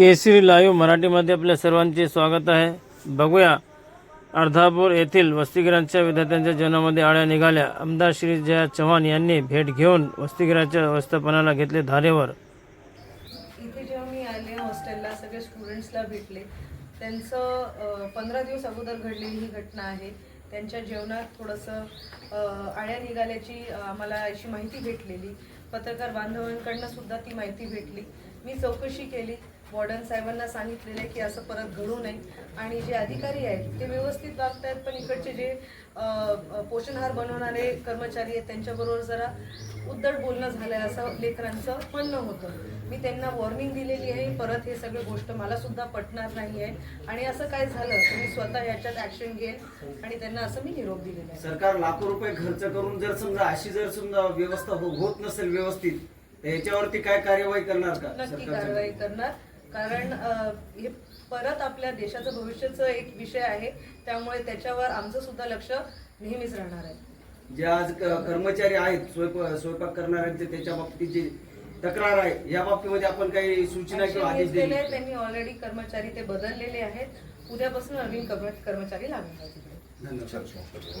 केसरी live मराठीमध्ये आपल्या सर्वांचे स्वागत आहे. बघूया अर्धापूर येथील वसतिगृहांच्या विद्यार्थ्यांच्या जीवनामध्ये आळ्या निघाल्या. आमदार श्री जया चव्हाण यांनी भेट घेऊन वसतिगृहाच्या व्यवस्थापनाला घेतले धारेवर. इथे जेव्हा मी आले हॉस्टेलला सगळे स्टुडंट्सला भेटले. त्यांचं पंधरा दिवस अगोदर घडलेली ही घटना आहे. त्यांच्या जेवणात थोडंसं आळ्या निघाल्याची आम्हाला अशी माहिती भेटलेली. पत्रकार बांधवांकडनं सुद्धा ती माहिती भेटली. मी चौकशी केली. वॉर्डन साहेबांना सांगितलेलं आहे की असं परत घडू नये. आणि जे अधिकारी आहेत ते व्यवस्थित वागतायत पण इकडचे जे पोषणहार बनवणारे कर्मचारी आहेत त्यांच्याबरोबर जरा उद्धट बोलणं झालंय असं लेकरांचं म्हणणं होतं. मी त्यांना वॉर्निंग दिलेली आहे परत हे सगळं गोष्ट मला सुद्धा पटणार नाही आहे. आणि असं काय झालं तर मी स्वतः याच्यात ॲक्शन घेईन आणि त्यांना असं मी निरोप दिलेला आहे. सरकार लाखो रुपये खर्च करून जर समजा अशी जर समजा व्यवस्था हो- होत नसेल व्यवस्थित याच्यावरती काय कार्यवाही करणार का नक्की? कारवाई करणार. कारण हे परत आपल्या देशाचं भविष्याचं एक विषय आहे. त्यामुळे त्याच्यावर आमचं सुद्धा लक्ष नेहमीच राहणार आहे. जे आज कर्मचारी आहेत स्वयंपाक स्वयंपाक करणाऱ्यांचे त्याच्या बाबतीत जी तक्रार आहे या बाबतीमध्ये आपण काही सूचना किंवा आदेश दिले त्यांनी ऑलरेडी कर्मचारी ते बदललेले आहेत. उद्यापासून नवीन कर्म- कर्मचारी लागणार धन्यवाद.